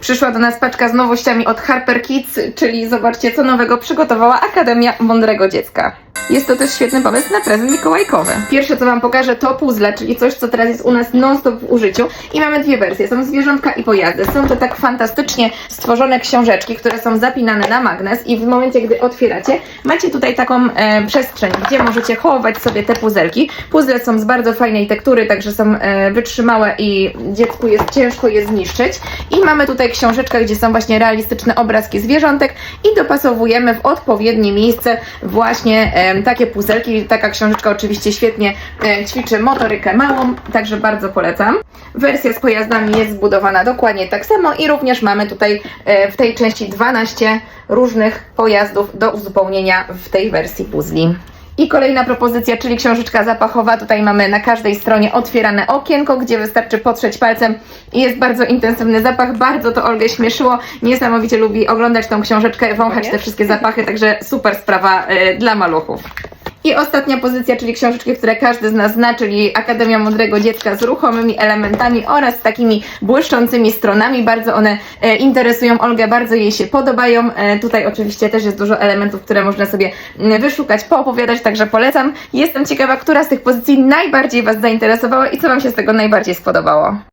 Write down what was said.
Przyszła do nas paczka z nowościami od Harper Kids, czyli zobaczcie, co nowego przygotowała Akademia Mądrego Dziecka. Jest to też świetny pomysł na prezent mikołajkowy. Pierwsze, co Wam pokażę, to puzzle, czyli coś, co teraz jest u nas non-stop w użyciu. I mamy dwie wersje, są zwierzątka i pojazdy. Są to tak fantastycznie stworzone książeczki, które są zapinane na magnes i w momencie, gdy otwieracie, macie tutaj taką e, przestrzeń, gdzie możecie chować sobie te puzelki. Puzzle są z bardzo fajnej tektury, także są e, wytrzymałe i dziecku jest ciężko je zniszczyć. I mamy tutaj książeczkę, gdzie są właśnie realistyczne obrazki zwierzątek i dopasowujemy w odpowiednie miejsce właśnie e, takie puzelki. Taka książeczka oczywiście świetnie e, ćwiczy motorykę małą, także bardzo polecam. Wersja z pojazdami jest zbudowana dokładnie tak samo i również mamy tutaj e, w tej części 12 różnych pojazdów do uzupełnienia w tej wersji puzli. I kolejna propozycja, czyli książeczka zapachowa. Tutaj mamy na każdej stronie otwierane okienko, gdzie wystarczy potrzeć palcem i jest bardzo intensywny zapach. Bardzo to Olgę śmieszyło. Niesamowicie lubi oglądać tą książeczkę, wąchać te wszystkie zapachy, także super sprawa e, dla maluchów. I ostatnia pozycja, czyli książeczki, które każdy z nas zna, czyli Akademia Mądrego Dziecka z ruchomymi elementami oraz takimi błyszczącymi stronami. Bardzo one e, interesują Olgę, bardzo jej się podobają. E, tutaj oczywiście też jest dużo elementów, które można sobie wyszukać, poopowiadać, także polecam. Jestem ciekawa, która z tych pozycji najbardziej Was zainteresowała i co Wam się z tego najbardziej spodobało.